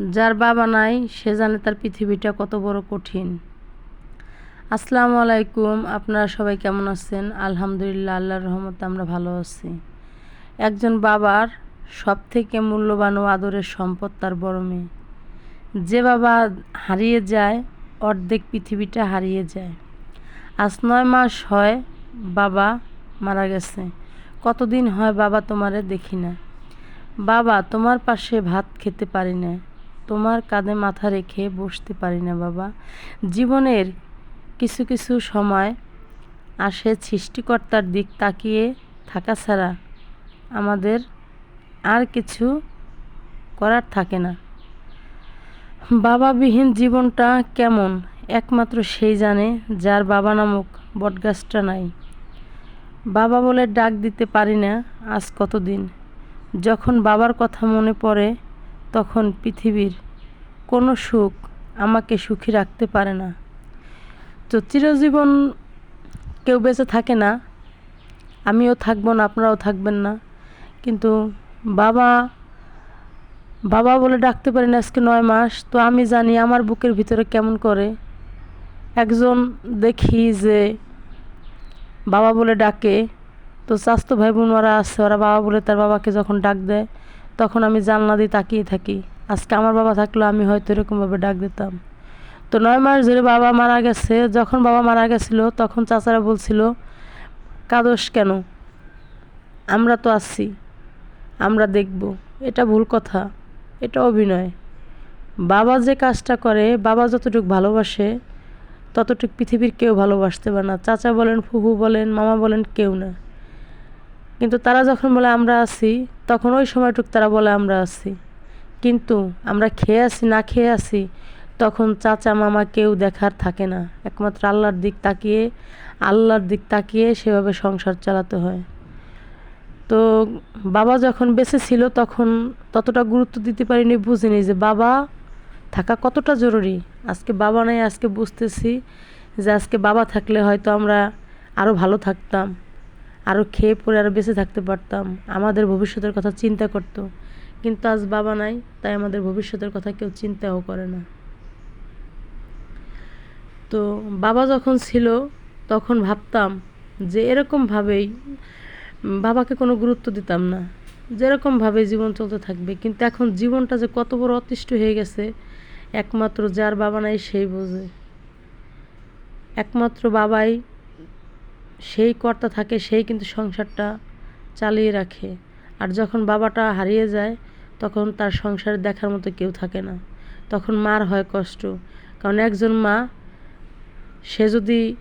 যার বাবা নাই, সে জানে তার পৃথিবীটা কত বড় কঠিন। আসসালামু আলাইকুম, আপনারা সবাই কেমন আছেন? আলহামদুলিল্লাহ, আল্লাহর রহমতে আমরা ভালো আছি। একজন বাবার সব থেকে মূল্যবান ও আদরের সম্পদ তার বড় মেয়ে। যে বাবা হারিয়ে যায়, অর্ধেক পৃথিবীটা হারিয়ে যায়। আজ নয় মাস হয় বাবা মারা গেছে। কতদিন হয় বাবা তোমারে দেখি না। বাবা তোমার পাশে ভাত খেতে পারি না। তোমার কাঁধে মাথা রেখে বসতে পারি না, বাবা। জীবনের কিছু কিছু সময় আসে সৃষ্টিকর্তার দিক তাকিয়ে থাকা ছাড়া। আমাদের আর কিছু করার থাকে না। বাবাবিহীন জীবনটা কেমন? একমাত্র সেই জানে, যার বাবা নামক বটগাছটা নাই। বাবা বলে ডাক দিতে পারি না আজ কতদিন। যখন বাবার কথা মনে পড়ে তখন পৃথিবীর কোনো সুখ আমাকে সুখী রাখতে পারে না। তো চিরজীবন কেউ বেঁচে থাকে না, আমিও থাকব না, আপনারাও থাকবেন না। কিন্তু বাবা বাবা বলে ডাকতে পারি না আজকে নয় মাস, তো আমি জানি আমার বুকের ভিতরে কেমন করে। একজন দেখি যে বাবা বলে ডাকে, তো স্বাস্থ্য ভাই বোন ওরা আছে, ওরা বাবা বলে তার বাবাকে যখন ডাক দেয় তখন আমি জানলা দিয়ে তাকিয়ে থাকি। আজকে আমার বাবা থাকলে, আমি হয়তো এরকমভাবে ডাক দিতাম। তো নয় মাস ধরে বাবা মারা গেছে। যখন বাবা মারা গেছিল, তখন চাচারা বলছিল, কাদোস কেন? আমরা তো আছি। আমরা দেখব। এটা ভুল কথা। এটা অভিনয়। বাবা যে কাজটা করে, বাবা যতটুকু ভালোবাসে, ততটুকু পৃথিবীর কেউ ভালোবাসতে পারে না। চাচা বলেন, ফুফু বলেন, মামা বলেন, কেউ না। কিন্তু তারা যখন বলে, আমরা আছি তখন ওই সময়টুক তারা বলে, আমরা আছি। কিন্তু আমরা খেয়ে আসি, না খেয়ে আসি, তখন চাচা মামা কেউ দেখার থাকে না। একমাত্র আল্লাহর দিক তাকিয়ে, আল্লাহর দিক তাকিয়ে সেভাবে সংসার চালাতে হয়। তো বাবা যখন বেঁচে ছিল তখন ততটা গুরুত্ব দিতে পারিনি, বুঝিনি যে বাবা থাকা কতটা জরুরি। আজকে বাবা নেই, আজকে বুঝতেছি যে আজকে বাবা থাকলে হয়তো আমরা আরও ভালো থাকতাম। আরও খেয়ে পরে আরও বেঁচে থাকতে পারতাম। আমাদের ভবিষ্যতের কথা চিন্তা করত। কিন্তু আজ বাবা নাই, তাই আমাদের ভবিষ্যতের কথা কেউ চিন্তাও করে না। তো বাবা যখন ছিল, তখন ভাবতাম যে এরকমভাবেই বাবাকে কোনো গুরুত্ব দিতাম না। যেরকমভাবে জীবন চলতে থাকবে। কিন্তু এখন জীবনটা যে কত বড় অতিষ্ঠ হয়ে গেছে, একমাত্র যার বাবা নাই সেই বোঝে। একমাত্র বাবাই সেই কর্তা থাকে, সেই কিন্তু সংসারটা চালিয়ে রাখে। আর যখন বাবাটা হারিয়ে যায়, তখন তার সংসারে দেখার মতো কেউ থাকে না। তখন মার হয় কষ্ট। কারণ একজন মা, সে যদি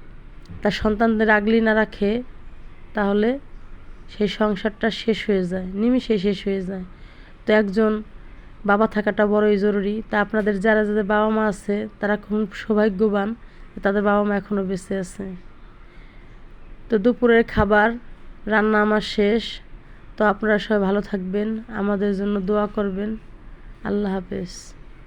তার সন্তানদের আগলি না রাখে, তাহলে সেই সংসারটা শেষ হয়ে যায়, নিমিষে শেষ হয়ে যায়। তো একজন বাবা থাকাটা বড়ই জরুরি। তা আপনাদের যারা, যাদের বাবা মা আছে, তারা খুব সৌভাগ্যবান তাদের বাবা মা এখনও বেঁচে আছে। তো দুপুরের খাবার, রান্না আমার শেষ। তো আপনারা সবাই ভালো থাকবেন, আমাদের জন্য দোয়া করবেন। আল্লাহ হাফেজ।